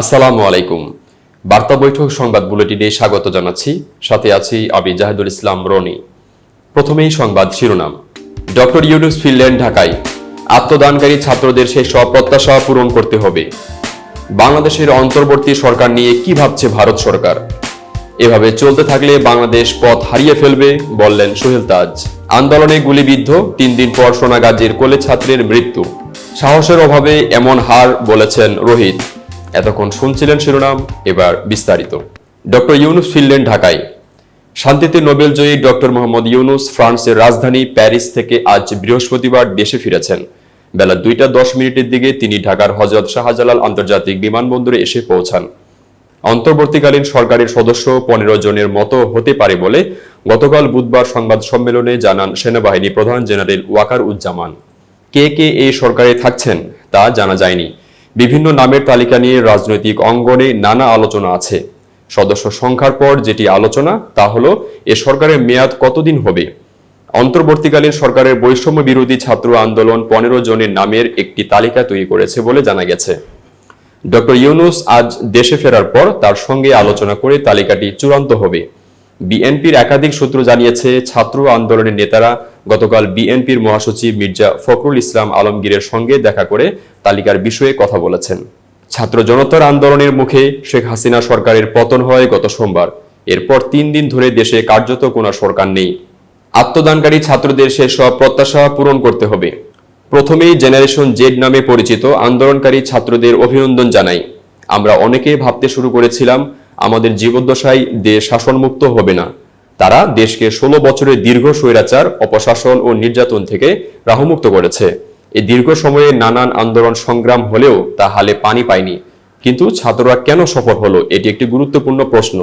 আসসালামু আলাইকুম। বার্তা বৈঠক সংবাদ বুলেটিনে স্বাগত জানাচ্ছি। সাথে আছি আমি জাহিদুল ইসলাম রনি। প্রথমেই সংবাদ শিরোনাম। ডক্টর ইউনুস ফিনল্যান্ড ঢাকায়। আত্মদানকারী ছাত্রদের সেই সব প্রত্যাশা পূরণ করতে হবে। বাংলাদেশের অন্তর্বর্তী সরকার নিয়ে কি ভাবছে ভারত সরকার? এভাবে চলতে থাকলে বাংলাদেশ পথ হারিয়ে ফেলবে, বললেন সোহেল তাজ। আন্দোলনে গুলিবিদ্ধ, তিন দিন পর সোনাগাজীর কোলে ছাত্রের মৃত্যু। সাহসের অভাবে এমন হার বলেছেন রোহিত। এতক্ষণ শুনছিলেন শিরোনাম, এবার বিস্তারিত। ডক্টর ইউনুস ফিনল্যান্ড ঢাকায়। শান্তিতে নোবেল জয়ী ডক্টর মোহাম্মদ ইউনুস ফ্রান্সের রাজধানী প্যারিস থেকে আজ বৃহস্পতিবার দেশে ফিরেছেন। বেলা দুইটা দশ মিনিটের দিকে তিনি ঢাকার হজরত শাহজালাল আন্তর্জাতিক বিমানবন্দরে এসে পৌঁছান। অন্তর্বর্তীকালীন সরকারের সদস্য পনেরো জনের মতো হতে পারে বলে গতকাল বুধবার সংবাদ সম্মেলনে জানান সেনাবাহিনী প্রধান জেনারেল ওয়াকার উজ্জামান কে কে এই সরকারে থাকছেন তা জানা যায়নি। বিভিন্ন নামের তালিকা নিয়ে রাজনৈতিক অঙ্গনে নানা আলোচনা আছে। সদস্য সংখ্যার পর যেটি আলোচনা, তা হলো, এ সরকারের মেয়াদ কতদিন হবে? অন্তর্বর্তীকালীন সরকারের বৈষম্য বিরোধী ছাত্র আন্দোলন পনেরো জনের নামের একটি তালিকা তৈরি করেছে বলে জানা গেছে। ডক্টর ইউনুস আজ দেশে ফেরার পর তার সঙ্গে আলোচনা করে তালিকাটি চূড়ান্ত হবে। বিএনপির একাধিক সূত্র জানিয়েছে, ছাত্র আন্দোলনের নেতারা গতকাল বিএনপির মহাসচিব মির্জা ফখরুল ইসলাম আলমগীরের সঙ্গে দেখা করে তালিকার বিষয়ে কথা বলেছেন। ছাত্র জনতার আন্দোলনের মুখে শেখ হাসিনা সরকারের পতন হয় গত সোমবার। এরপর তিন দিন ধরে দেশে কার্যত কোনো সরকার নেই। আত্মদানকারী ছাত্রদের সে সব প্রত্যাশা পূরণ করতে হবে। প্রথমেই জেনারেশন জেড নামে পরিচিত আন্দোলনকারী ছাত্রদের অভিনন্দন জানাই। আমরা অনেকে ভাবতে শুরু করেছিলাম, আমাদের জীবদ্দশায় দেশ শাসনমুক্ত হবে না। তারা দেশকে ষোলো বছরের দীর্ঘ স্বৈরাচার, অপশাসন ও নির্যাতন থেকে রাহমুক্ত করেছে। এই দীর্ঘ সময়ে নানান আন্দোলন সংগ্রাম হলেও তা হালে পানি পায়নি। কিন্তু ছাত্ররা কেন সফল হলো, এটি একটি গুরুত্বপূর্ণ প্রশ্ন।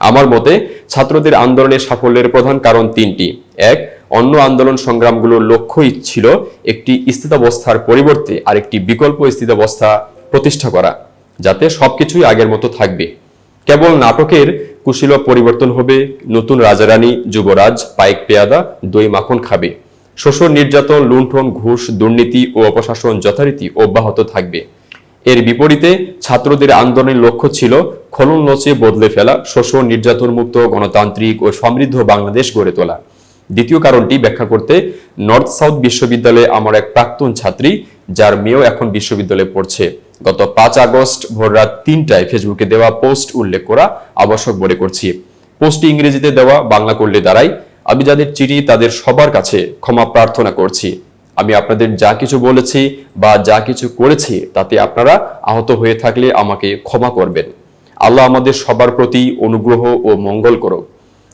আমার মতে, ছাত্রদের আন্দোলনের সাফল্যের প্রধান কারণ তিনটি। এক, অন্য আন্দোলন সংগ্রামগুলোর লক্ষ্যই ছিল একটি স্থিতাবস্থার পরিবর্তে আরেকটি বিকল্প স্থিতাবস্থা প্রতিষ্ঠা করা, যাতে সবকিছুই আগের মতো থাকবে। কেবল নাটকের কুশীল পরিবর্তন হবে, নতুন রাজারানী, যুবরাজ পাইক পেয়াদা, দই মাখন খাবে। শোষণ, নির্যাতন, লুণ্ঠন, ঘুষ, দুর্নীতি ও অপশাসন যথারীতি অব্যাহত থাকবে। এর বিপরীতে ছাত্রদের আন্দোলনের লক্ষ্য ছিল খলন লচে বদলে ফেলা, শোষণ নির্যাতন মুক্ত গণতান্ত্রিক ও সমৃদ্ধ বাংলাদেশ গড়ে তোলা। দ্বিতীয় কারণটি ব্যাখ্যা করতে নর্থ সাউথ বিশ্ববিদ্যালয়ে আমার এক প্রাক্তন ছাত্রী, যার মেয়েও এখন বিশ্ববিদ্যালয়ে পড়ছে। গত পাঁচ আগস্ট ভোর রাত তিনটায় ফেসবুকে দেওয়া পোস্ট উল্লেখ করা আবশ্যক মনে করছি। পোস্টটি ইংরেজিতে দেওয়া বাংলা করলে দাঁড়াই আমি যাদের চিঠি তাদের সবার কাছে ক্ষমা প্রার্থনা করছি। আমি আপনাদের যা কিছু বলেছি বা যা কিছু করেছি তাতে আপনারা আহত হয়ে থাকলে আমাকে ক্ষমা করবেন। আল্লাহ আমাদের সবার প্রতি অনুগ্রহ ও মঙ্গল করুক।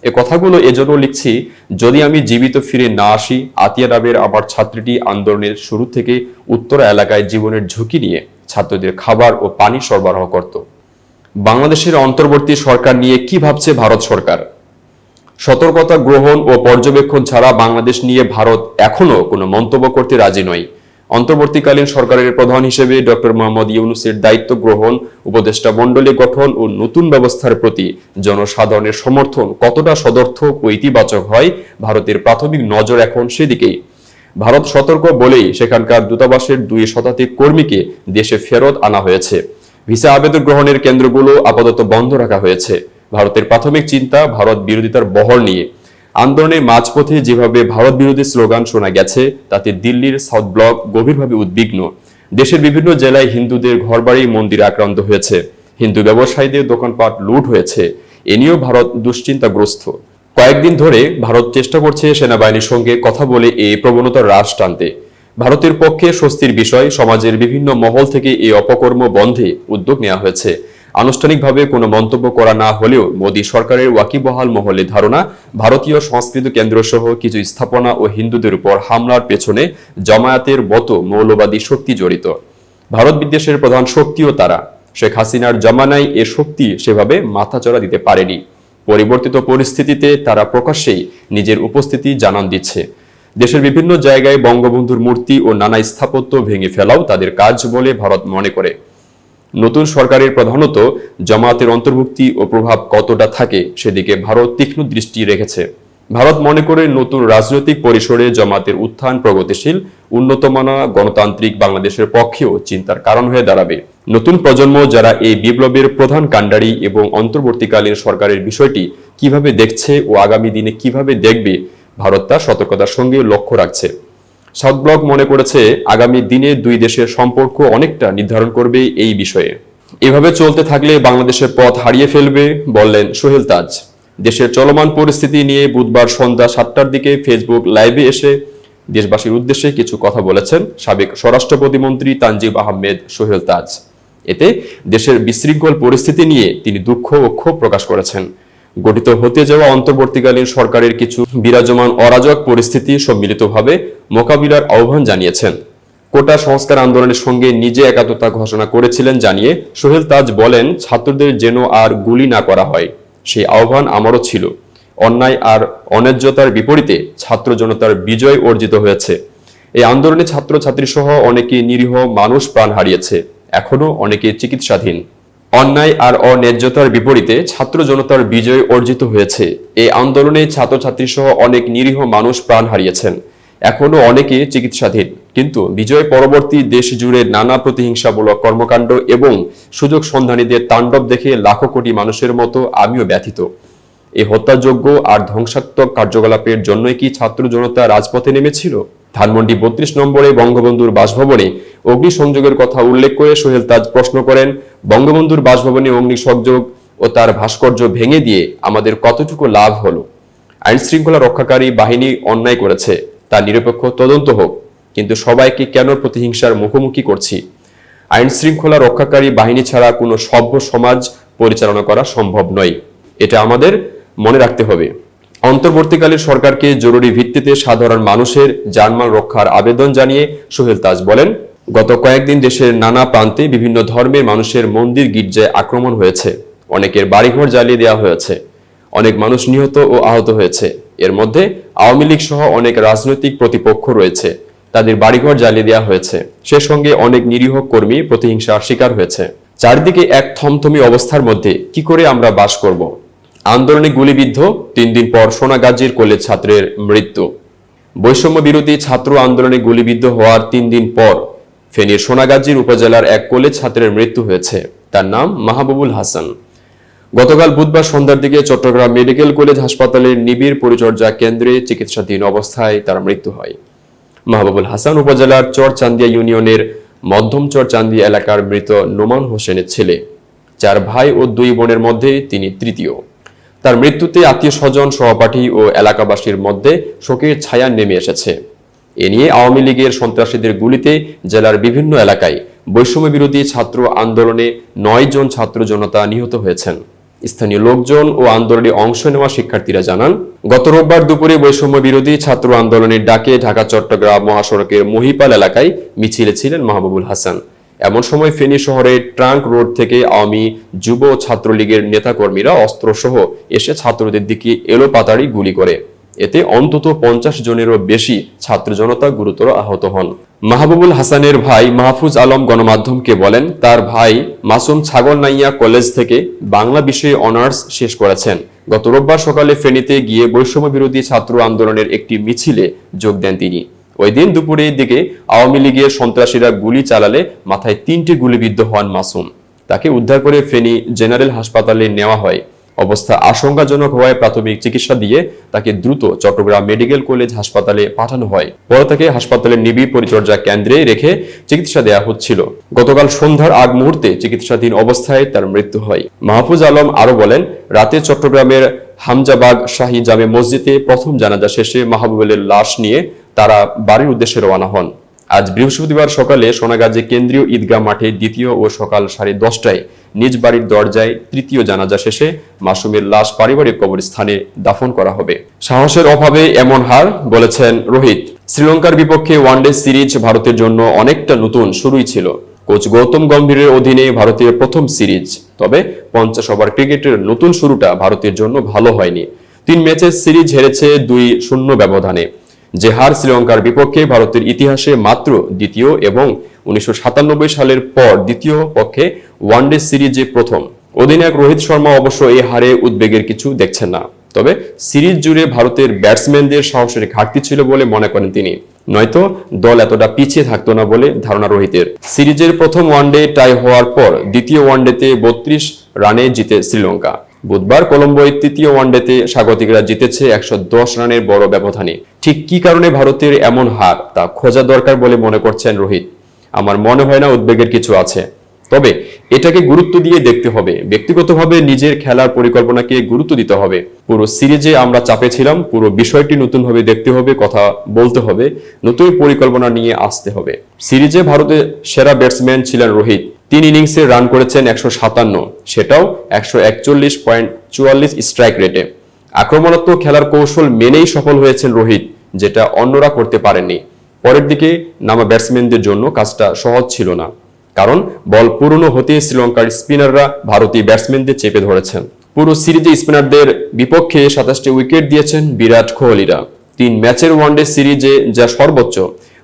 এ কথাগুলো এজন্য লিখছি, যদি আমি জীবিত ফিরে না আসি, আতিয়া রাবের আমার ছাত্রীটি আন্দোলনের শুরু থেকে উত্তরা এলাকায় জীবনের ঝুঁকি নিয়ে ছাত্রদের খাবার ও পানি সরবরাহ করত। বাংলাদেশের অন্তর্বর্তী সরকার নিয়ে কি ভাবছে ভারত সরকার? সতর্কতা গ্রহণ ও পর্যবেক্ষণ ছাড়া বাংলাদেশ নিয়ে ভারত এখনও কোনো মন্তব্য করতে রাজি নয়। অন্তর্বর্তীকালীন সরকারের প্রধান হিসেবে ডক্টর মোহাম্মদ ইউনুসের দায়িত্ব গ্রহণ, উপদেষ্টা মণ্ডলী গঠন ও নতুন ব্যবস্থার প্রতি জনসাধারণের সমর্থন কতটা সদর্থক ও ইতিবাচক হয় ভারতের প্রাথমিক নজর এখন সেদিকেই। ভারত সতর্ক বলেই সেখানকার দূতাবাসের দুই শতাধিক কর্মীকে দেশে ফেরত আনা হয়েছে। ভিসা আবেদন গ্রহণের কেন্দ্রগুলো আপাতত বন্ধ রাখা হয়েছে। ভারতের প্রাথমিক চিন্তা, ভারত বিরোধিতার বহর নিয়ে। আন্দোলনের মাঝপথে যেভাবে ভারত বিরোধী স্লোগান শোনা গেছে, তাতে দিল্লির সাউথ ব্লক গভীরভাবে উদ্বিগ্ন। দেশের বিভিন্ন জেলায় হিন্দুদের ঘরবাড়ি মন্দির আক্রান্ত হয়েছে। হিন্দু ব্যবসায়ীদের দোকানপাট লুট হয়েছে। এ নিয়েও ভারত দুশ্চিন্তাগ্রস্ত। কয়েকদিন ধরে ভারত চেষ্টা করছে সেনাবাহিনীর সঙ্গে কথা বলে এই প্রবণতা হ্রাস টানতে। ভারতের পক্ষে স্বস্তির বিষয়, সমাজের বিভিন্ন মহল থেকে এই অপকর্ম বন্ধে উদ্যোগ নেওয়া হয়েছে। আনুষ্ঠানিকভাবে কোনো মন্তব্য করা না হলেও মোদী সরকারের ওয়াকিবহাল মহলে ধারণা, ভারতীয় সংস্কৃত কেন্দ্র সহ কিছু স্থাপনা ও হিন্দুদের উপর হামলার পেছনে জমায়াতের মতো মৌলবাদী শক্তি জড়িত। ভারত বিদ্বেষের প্রধান শক্তিও তারা। শেখ হাসিনার জমানায় এ শক্তি সেভাবে মাথাচড়া দিতে পারেনি। পরিবর্তিত পরিস্থিতিতে তারা প্রকাশ্যেই নিজের উপস্থিতি জানান দিচ্ছে। দেশের বিভিন্ন জায়গায় বঙ্গবন্ধুর মূর্তি ও নানা স্থাপত্য ভেঙে ফেলাও তাদের কাজ বলে ভারত মনে করে। নতুন সরকারের প্রধানত জামায়াতের অন্তর্ভুক্তি ও প্রভাব কতটা থাকে সেদিকে ভারত তীক্ষ্ণ দৃষ্টি রেখেছে। ভারত মনে করে নতুন রাজনৈতিক পরিসরে জামাতের উত্থান প্রগতিশীল, উন্নতমানা গণতান্ত্রিক বাংলাদেশের পক্ষেও চিন্তার কারণ হয়ে দাঁড়াবে। নতুন প্রজন্ম যারা এই বিপ্লবের প্রধান কাণ্ডারি এবং অন্তর্বর্তীকালীন সরকারের বিষয়টি কীভাবে দেখছে ও আগামী দিনে কীভাবে দেখবে, ভারত তা সতর্কতার সঙ্গে লক্ষ্য রাখছে। সাউথ মনে করেছে, আগামী দিনে দুই দেশের সম্পর্ক অনেকটা নির্ধারণ করবে এই বিষয়ে। এভাবে চলতে থাকলে বাংলাদেশের পথ হারিয়ে ফেলবে, বললেন সোহেল তাজ। দেশের চলমান পরিস্থিতি নিয়ে বুধবার সন্ধ্যা সাতটার দিকে ফেসবুক লাইভে এসে দেশবাসীর উদ্দেশ্যে কিছু কথা বলেছেন সাবেক স্বরাষ্ট্র প্রতিমন্ত্রী তানজিব আহমেদ সোহেল তাজ। এতে দেশের বিশৃঙ্খল পরিস্থিতি নিয়ে তিনি দুঃখ ও ক্ষোভ প্রকাশ করেছেন। গঠিত হতে যাওয়া অন্তর্বর্তীকালীন সরকারের কিছু বিরাজমান অরাজক পরিস্থিতি সম্মিলিতভাবে মোকাবিলার আহ্বান জানিয়েছেন। কোটা সংস্কার আন্দোলনের সঙ্গে নিজে একাত্মতা ঘোষণা করেছিলেন জানিয়ে সোহেল তাজ বলেন, ছাত্রদের যেন আর গুলি না করা হয়। সেই আহ্বান আমারও ছিল। অন্যায় আর অন্যায্যতার বিপরীতে ছাত্র জনতার বিজয় অর্জিত হয়েছে। এই আন্দোলনে ছাত্রছাত্রী সহ অনেকে নিরীহ মানুষ প্রাণ হারিয়েছে। এখনও অনেকে চিকিৎসাধীন। অন্যায় আর অন্যায্যতার বিপরীতে ছাত্র জনতার বিজয় অর্জিত হয়েছে। এই আন্দোলনে ছাত্রছাত্রী সহ অনেক নিরীহ মানুষ প্রাণ হারিয়েছেন। এখনও অনেকে চিকিৎসাধীন। কিন্তু বিজয় পরবর্তী দেশ জুড়ে নানা প্রতিহিংসামূলক কর্মকাণ্ড এবং সুযোগ সন্ধানীদের তাণ্ডব দেখে লাখো কোটি মানুষের মতো আমিও ব্যথিত। এই হত্যাযোগ্য আর ধ্বংসাত্মক কার্যকলাপের জন্যই কি ছাত্র জনতা রাজপথে নেমেছিল? ধানমন্ডি বত্রিশ নম্বরে বঙ্গবন্ধুর বাসভবনে অগ্নিসংযোগের কথা উল্লেখ করে সোহেল তাজ প্রশ্ন করেন, বঙ্গবন্ধুর বাসভবনে অগ্নিসংযোগ ও তার ভাস্কর্য ভেঙে দিয়ে আমাদের কতটুকু লাভ হলো? আইন শৃঙ্খলা রক্ষাকারী বাহিনী অন্যায় করেছে, তা নিরপেক্ষ তদন্ত হোক, কিন্তু সবাইকে কেন প্রতিহিংসার মুখোমুখি করছি? আইন শৃঙ্খলা রক্ষাকারী বাহিনী ছাড়া কোনো সভ্য সমাজ পরিচালনা করা সম্ভব নয়। এটা আমাদের মনে রাখতে হবে। অন্তর্বর্তীকালীন সরকারকে জরুরি ভিত্তিতে সাধারণ মানুষের জানমাল রক্ষার আবেদন জানিয়ে সোহেল তাজ বলেন, গত কয়েকদিন দেশের নানা প্রান্তে বিভিন্ন ধর্মের মানুষের মন্দির গির্জায় আক্রমণ হয়েছে। অনেকের বাড়িঘর জ্বালিয়ে দেওয়া হয়েছে। অনেক মানুষ নিহত ও আহত হয়েছে। এর মধ্যে আওয়ামী লীগ সহ অনেক রাজনৈতিক প্রতিপক্ষ রয়েছে। তাদের বাড়িঘর জ্বালিয়ে দেওয়া হয়েছে। সে সঙ্গে অনেক নিরীহ কর্মী প্রতিহিংসার শিকার হয়েছে। চারদিকে এক থমথমি অবস্থার মধ্যে কি করে আমরা বাস করব? আন্দোলনে গুলিবিদ্ধ, তিন দিন পর সোনাগাজীর কলেজ ছাত্রের মৃত্যু। বৈষম্য বিরোধী ছাত্র আন্দোলনে গুলিবিদ্ধ হওয়ার তিন দিন পর ফেনীর সোনাগাজীর উপজেলার এক কলেজ ছাত্রের মৃত্যু হয়েছে। তার নাম মাহবুবুল হাসান। গতকাল বুধবার সন্ধ্যার দিকে চট্টগ্রাম মেডিকেল কলেজ হাসপাতালের নিবিড় পরিচর্যা কেন্দ্রে চিকিৎসাধীন অবস্থায় তার মৃত্যু হয়। মাহবুবুল হাসান উপজেলার চরচান্দিয়া ইউনিয়নের মধ্যম চরচান্দিয়া এলাকার মৃত নোমান হোসেনের ছেলে। চার ভাই ও দুই বোনের মধ্যে তিনি তৃতীয়। তার মৃত্যুতে আত্মীয় স্বজন, সহপাঠী ও এলাকাবাসীর মধ্যে শোকের ছায়া নেমে এসেছে। এ নিয়ে আওয়ামী লীগের সন্ত্রাসীদের গুলিতে জেলার বিভিন্ন এলাকায় বৈষম্য বিরোধী ছাত্র আন্দোলনে নয় জন ছাত্র জনতা নিহত হয়েছেন। স্থানীয় লোকজন ও আন্দোলনে অংশ নেওয়া শিক্ষার্থীরা জানান, গত রোববার দুপুরে বৈষম্য বিরোধী ছাত্র আন্দোলনের ডাকে ঢাকা চট্টগ্রাম মহাসড়কের মহিপাল এলাকায় মিছিলে ছিলেন মাহবুবুল হাসান। এমন সময় ফেনী শহরের ট্রাঙ্ক রোড থেকে আওয়ামী যুব ছাত্রলীগের নেতাকর্মীরা অস্ত্রসহ এসে ছাত্রদের দিকে এলো পাতাড়ি গুলি করে। এতে অন্তত পঞ্চাশ জনেরও বেশি ছাত্র জনতা গুরুতর আহত হন। মাহবুবুল হাসানের ভাই মাহফুজ আলম গণমাধ্যমকে বলেন, তার ভাই মাসুম ছাগল নাইয়া কলেজ থেকে বাংলা বিষয়ে অনার্স শেষ করেছেন। গত রোববার সকালে ফেনীতে গিয়ে বৈষম্য বিরোধী ছাত্র আন্দোলনের একটি মিছিলে যোগ দেন তিনি। ওই দিন দুপুরের দিকে আওয়ামী লীগের সন্ত্রাসীরা গুলি চালালে মাথায় তিনটি গুলিবিদ্ধ হন মাসুম। তাকে উদ্ধার করে ফেনী জেনারেল হাসপাতালে নেওয়া হয়। অবস্থা আশঙ্কাজনক হওয়ায় প্রাথমিক চিকিৎসা দিয়ে তাকে দ্রুত চট্টগ্রাম মেডিকেল কলেজ হাসপাতালে পাঠানো হয়। পরে তাকে হাসপাতালের নিবিড় পরিচর্যা কেন্দ্রে রেখে চিকিৎসা দেওয়া হচ্ছিল। গতকাল সন্ধ্যার আগ মুহূর্তে চিকিৎসাধীন অবস্থায় তার মৃত্যু হয়। মাহফুজ আলম আরও বলেন, রাতে চট্টগ্রামের হামজাবাগ শাহী জামে মসজিদে প্রথম জানাজা শেষে মাহবুবের লাশ নিয়ে তারা বাড়ির উদ্দেশ্যে রওনা হন। আজ বৃহস্পতিবার সকালে সোনাগাজী কেন্দ্রীয় ঈদগাহ মাঠে দ্বিতীয় ও সকাল সাড়ে দশটায় নিজ বাড়ির দরজায় তৃতীয় জানাজা শেষে মাসুমের লাশ পারিবারিক কবরস্থানে দাফন করা হবে। সাহসের অভাবে এমন হার, বলেছেন রোহিত। শ্রীলঙ্কার বিপক্ষে ওয়ানডে সিরিজ ভারতের জন্য অনেকটা নতুন শুরুই ছিল। কোচ গৌতম গম্ভীরের অধীনে ভারতের প্রথম সিরিজ। তবে পঞ্চাশ ওভার ক্রিকেটের নতুন শুরুটা ভারতের জন্য ভালো হয়নি। তিন ম্যাচের সিরিজ হেরেছে দুই শূন্য ব্যবধানে। যে হার শ্রীলঙ্কার বিপক্ষে ভারতের ইতিহাসে মাত্র দ্বিতীয় এবং উনিশশো সাতানব্বই সালের পর দ্বিতীয় পক্ষে ওয়ানডে সিরিজে প্রথম। অধিনায়ক রোহিত শর্মা অবশ্য এই হারে উদ্বেগের কিছু দেখছেন না। তবে সিরিজ জুড়ে ভারতের ব্যাটসম্যানদের সাহসের ঘাটতি ছিল বলে মনে করেন তিনি। নয়তো দল এতটা পিছিয়ে থাকতো না বলে ধারণা রোহিতের। সিরিজের প্রথম ওয়ানডে টাই হওয়ার পর দ্বিতীয় ওয়ানডেতে বত্রিশ রানে জিতে শ্রীলঙ্কা। বুধবার কলম্বোয় তৃতীয় ওয়ানডেতে স্বাগতিকরা জিতেছে একশো দশ রানের বড় ব্যবধানে। ঠিক কি কারণে ভারতের এমন হার, তা খোঁজা দরকার বলে মনে করছেন রোহিত। আমার মনে হয় না উদ্বেগের কিছু আছে। তবে এটাকে গুরুত্ব দিয়ে দেখতে হবে। ব্যক্তিগতভাবে নিজের খেলার পরিকল্পনাকে গুরুত্ব দিতে হবে। পুরো সিরিজে আমরা চাপে ছিলাম, পুরো বিষয়টি নতুনভাবে দেখতে হবে, কথা বলতে হবে, নতুন পরিকল্পনা নিয়ে আসতে হবে। সিরিজে ভারতের সেরা ব্যাটসম্যান ছিলেন রোহিত। তিন ইনিংসে রান করেছেন একশো সাতান্ন। সেটাও একশো একচল্লিশ পয়েন্ট চুয়াল্লিশ স্ট্রাইক রেটে। আক্রমণাত্মক খেলার কৌশল মেনেই সফল হয়েছেন রোহিত, যেটা অন্যরা করতে পারেননি। পরের দিকে নামা ব্যাটসম্যানদের জন্য কাজটা সহজ ছিল না। কারণ বল পুরনো হতে শ্রীলঙ্কার স্পিনাররা ভারতীয় ব্যাটসম্যানদের চেপে ধরেছেন। পুরো সিরিজে স্পিনারদের বিপক্ষে সাতাশটি উইকেট দিয়েছেন বিরাট কোহলিরা। তিন ম্যাচের ওয়ানডে সিরিজে যা সর্বোচ্চ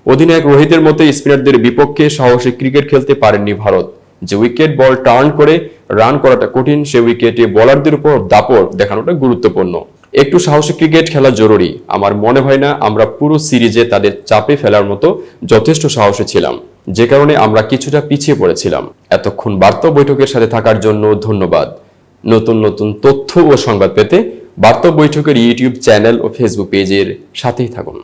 অধিনায়ক রোহিতের মতো স্পিনারদের বিপক্ষে সাহসী ক্রিকেট খেলতে পারেননি ভারত। যে উইকেট বল টার্ন করে রান করাটা কঠিন, সে উইকেটে বোলারদের উপর দাপট দেখানোটা গুরুত্বপূর্ণ। একটু সাহসী ক্রিকেট খেলা জরুরি। আমার মনে হয় না আমরা পুরো সিরিজে তাদের চাপে ফেলার মতো যথেষ্ট সাহসী ছিলাম। যে কারণে আমরা কিছুটা পিছিয়ে পড়েছিলাম। এতক্ষণ বার্তা বৈঠকের সাথে থাকার জন্য ধন্যবাদ। নতুন নতুন তথ্য ও সংবাদ পেতে বার্তা বৈঠকের ইউটিউব চ্যানেল ও ফেসবুক পেজের সাথেই থাকুন।